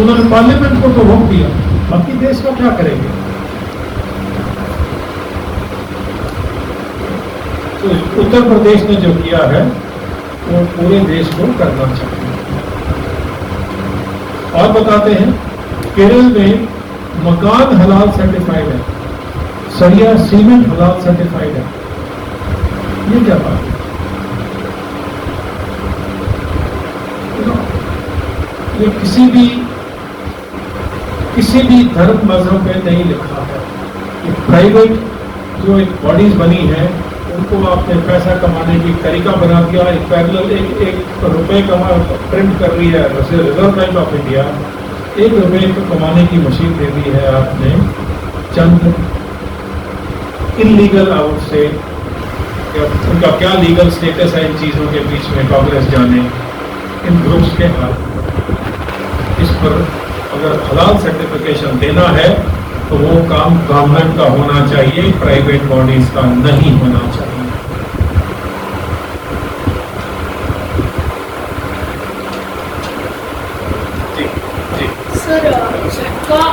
उन्होंने पार्लियामेंट को तो रोक दिया, बाकी देश का क्या करेंगे? तो उत्तर प्रदेश ने जो किया है, वो पूरे देश को करना चाहिए। और बताते हैं, केरल में मकान हलाल सर्टिफाइड है, सरिया सीमेंट हलाल सर्टिफाइड है। ये क्या बात है? ये किसी भी किसी भी धर्म मज़हब में नहीं लिखा है। कि प्राइवेट जो एक बॉडीज बनी है, उनको आपने पैसा कमाने की तरीका बना दिया, एक पैरेलल एक एक रुपए कमा प्रिंट कर रही है रिज़र्व बैंक ऑफ़ इंडिया एक रुपए को कमाने की मशीन दे दी है आपने, चंद इलीगल आउट से उनका क्या लीगल स्टेटस है इन चीज़ों के बीच में कांग्रेस जाने, इन ग्रुप्स के हाथ इस पर अगर हलाल सर्टिफिकेशन देना है तो वो काम गवर्नमेंट का होना चाहिए प्राइवेट बॉडीज का नहीं होना चाहिए।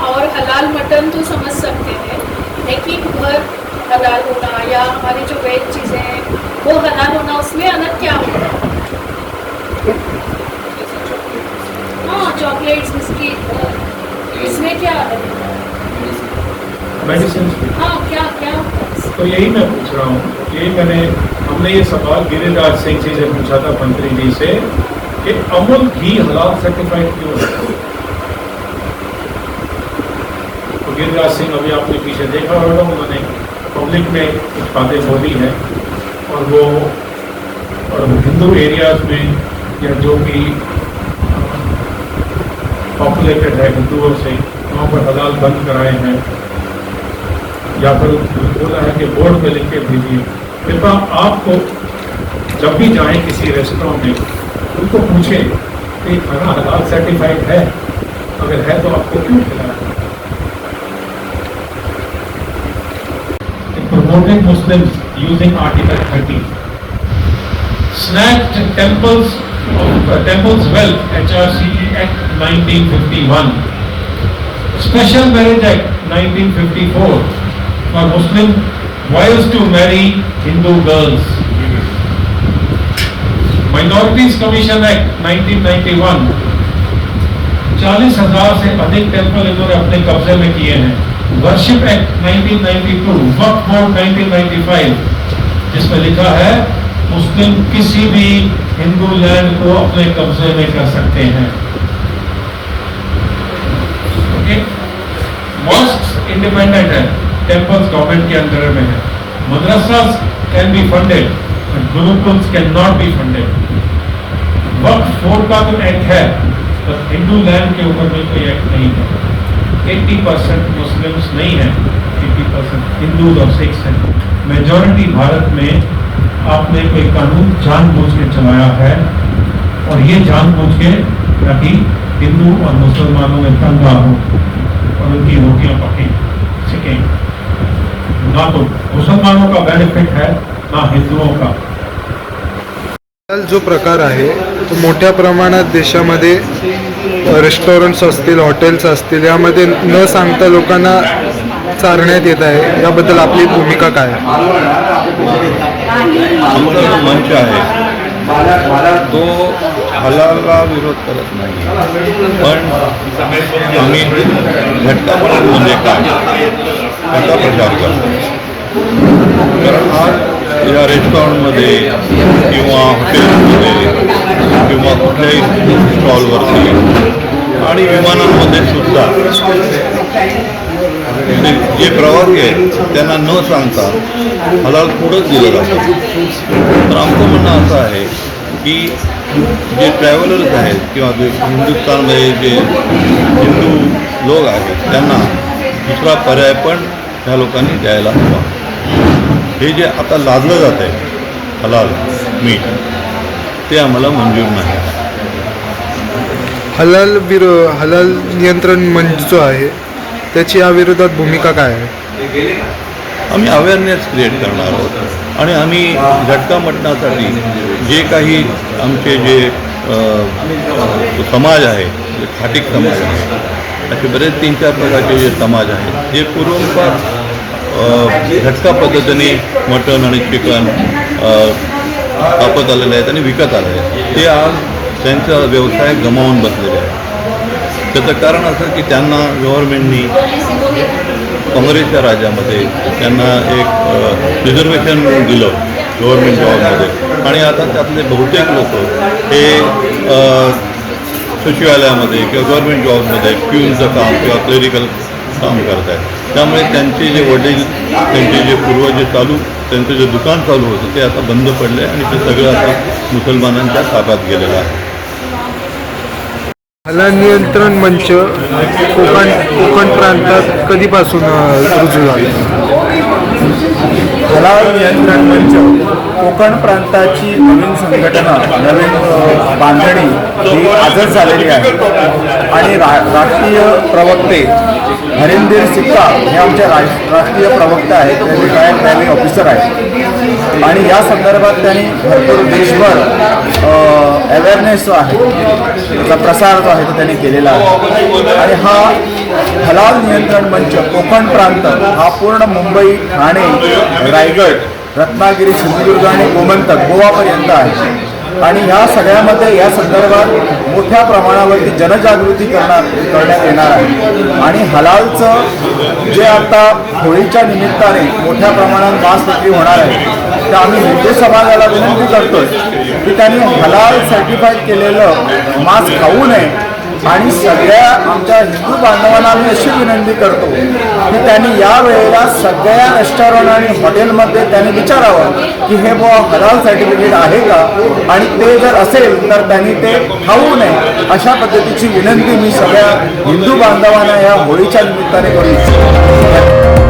और हलाल मटन तो समझ सकते हैं, लेकिन घर हलाल होना या हमारी जो वेज चीज़ें हैं, वो हलाल होना, उसमें अलग क्या होगा? चॉकलेट्स बिस्किट इसमें क्या? मेडिसिन हाँ क्या क्या? तो यही मैं पूछ रहा हूँ यही मैंने हमने ये सवाल गिरिराज सिंह जी से पूछा था मंत्री जी से कि अमूल घी हलाल सर्टिफाइड क्यों है? तो गिरिराज सिंह अभी आपने पीछे देखा होगा उन्होंने पब्लिक में कुछ बातें बोली है और वो और हिंदू एरियाज़ में या जो भी पॉपुलेटेड है हिंदुओं से, वहाँ पर हलाल बंद कराए हैं। या फिर बोला है कि बोर्ड पे लिख के भेजिए। कृपया आपको जब भी जाएँ किसी रेस्टोरेंट में, उनको पूछें कि खाना हलाल सर्टिफाइड है? अगर है तो आपको क्यों खिलाया? Promoting Muslims using Article 30. Snagged temples of uh, temples wealth HRCE Act 1951. Special Marriage Act 1954 for Muslim wives to marry Hindu girls. Minorities Commission Act 1991 चालीस हज़ार से अधिक टेंपल इन्होंने अपने कब्जे में किए हैं वर्शिप एक्ट 1992 वक्फ बोर्ड 1995 जिसमें लिखा है मुस्लिम किसी भी हिंदू लैंड को अपने कब्जे में कर सकते हैं। मॉस्क इंडिपेंडेंट है टेम्पल्स गवर्नमेंट के अंडर में है। Madrasas can be funded gurukuls can not be funded Waqf board का जो एक्ट है तो हिंदू लैंड के ऊपर में कोई एक्ट नहीं है। 80 परसेंट मुस्लिम्स नहीं है 80 परसेंट हिंदू और सिख्स हैं। मेजॉरिटी भारत में आपने कोई कानून जानबूझ के चलाया है और ये जानबूझ के ताकि हिंदू और मुसलमानों में दंगा हो और उनकी रोटियाँ पकें, सिकें। ना तो मुसलमानों का बेनिफिट है, ना हिंदुओं का। जो प्रकार आहे तो मोठ्या प्रमाणात देशामध्ये रेस्टॉरंट्स असतील हॉटेल्स असतील, यामध्ये न सांगता लोकांना चारण्यात येत आहे. याबद्दल आपली भूमिका काय? मंच आहे. तो हलाला विरोध करत नाही. पण आम्ही घटकापणा म्हणजे काय? त्याचा प्रचार करतो. कारण आज या रेस्टॉरंटमध्ये किंवा हॉटेलमध्ये किंवा कुठल्याही स्टॉलवरती आणि विमानांमध्ये सुद्धा जे प्रवासी आहेत त्यांना न सांगता हलाल फूडच दिलं जातं. तर आमचं म्हणणं असं आहे की जे ट्रॅव्हलर्स आहेत किंवा जे हिंदुस्थानमध्ये जे हिंदू लोक आहेत त्यांना दुसरा पर्याय पण ह्या लोकांनी द्यायला हवा. हे जे आता लादलं जात आहे हलाल मीठ ते आम्हाला मंजूर नाही. हलाल विरो हलाल नियंत्रण मंच जो आहे त्याची या विरोधात भूमिका काय आहे? आम्ही अवेअरनेस क्रिएट करणार आहोत. आणि आम्ही झटका मटणासाठी जे काही आमचे जे समाज आहे जे खाटिक समाज आहे असे बरेच तीन चार प्रकारचे जे समाज आहेत जे पूर्वपार झटका पद्धतीने मटण आणि चिकन कापत आलेले आहेत आणि विकत आलेले आहेत. ते आज त्यांचा व्यवसाय गमावून बसलेले आहे त्याचं कारण असं की त्यांना गव्हर्नमेंटनी काँग्रेसच्या राज्यामध्ये त्यांना एक रिझर्वेशन दिलं गव्हर्नमेंट जॉबमध्ये आणि आता त्यातले बहुतेक लोक हे सचिवालयामध्ये किंवा गव्हर्नमेंट जॉबमध्ये प्यूनचं काम किंवा क्लेरिकल काम करत आहेत त्यामुळे त्यांचे जे वडील त्यांचे जे पूर्वज जे चालू त्यांचं जे दुकान चालू होतं ते आता बंद पडलं आहे आणि ते सगळं आता मुसलमानांच्या ताब्यात गेलेलं आहे. हल्ला नियंत्रण मंच कोकण कोकण प्रांतात कधीपासून रुजू झाला? हलाल नियंत्रण मंच कोकण प्रांताची नवीन संघटना नवीन बांधणी ही आजच झालेली आहे. आणि रा राष्ट्रीय प्रवक्ते हरिंदीर सिक्का हे आमच्या राष राष्ट्रीय प्रवक्ते आहेत. ते रिटायर्ड नॅव्ही ऑफिसर आहेत. आणि या संदर्भात त्यांनी भरपूर देशभर अवेअरनेस जो आहे त्याचा प्रसार जो आहे तो त्यांनी केलेला आहे. आणि हा हलाल नियंत्रण मंच कोकण प्रांत हा पूर्ण मुंबई ठाणे रायगड रत्नागिरी सिंधुदुर्ग आणि गोमंतक गोवापर्यंत आहे. आणि ह्या सगळ्यामध्ये या संदर्भात मोठ्या प्रमाणावरती जनजागृती करणार करण्यात येणार आहे. आणि हलालचं जे आता होळीच्या निमित्ताने मोठ्या प्रमाणात मांस विक्री होणार आहे तर आम्ही हिंदू समाजाला विनंती करतोय की त्यांनी हलाल सर्टिफाईड केलेलं मांस खाऊ नये आणि सगळ्या आमच्या हिंदू बांधवांना आम्ही अशी विनंती करतो की त्यांनी या वेळेला सगळ्या रेस्टॉरंट आणि हॉटेलमध्ये त्यांनी विचारावं की हे बुवा हलाल सर्टिफिकेट आहे का? आणि ते जर असेल तर त्यांनी ते खाऊ नये अशा पद्धतीची विनंती मी सगळ्या हिंदू बांधवांना या होळीच्या निमित्ताने करू इच्छितो.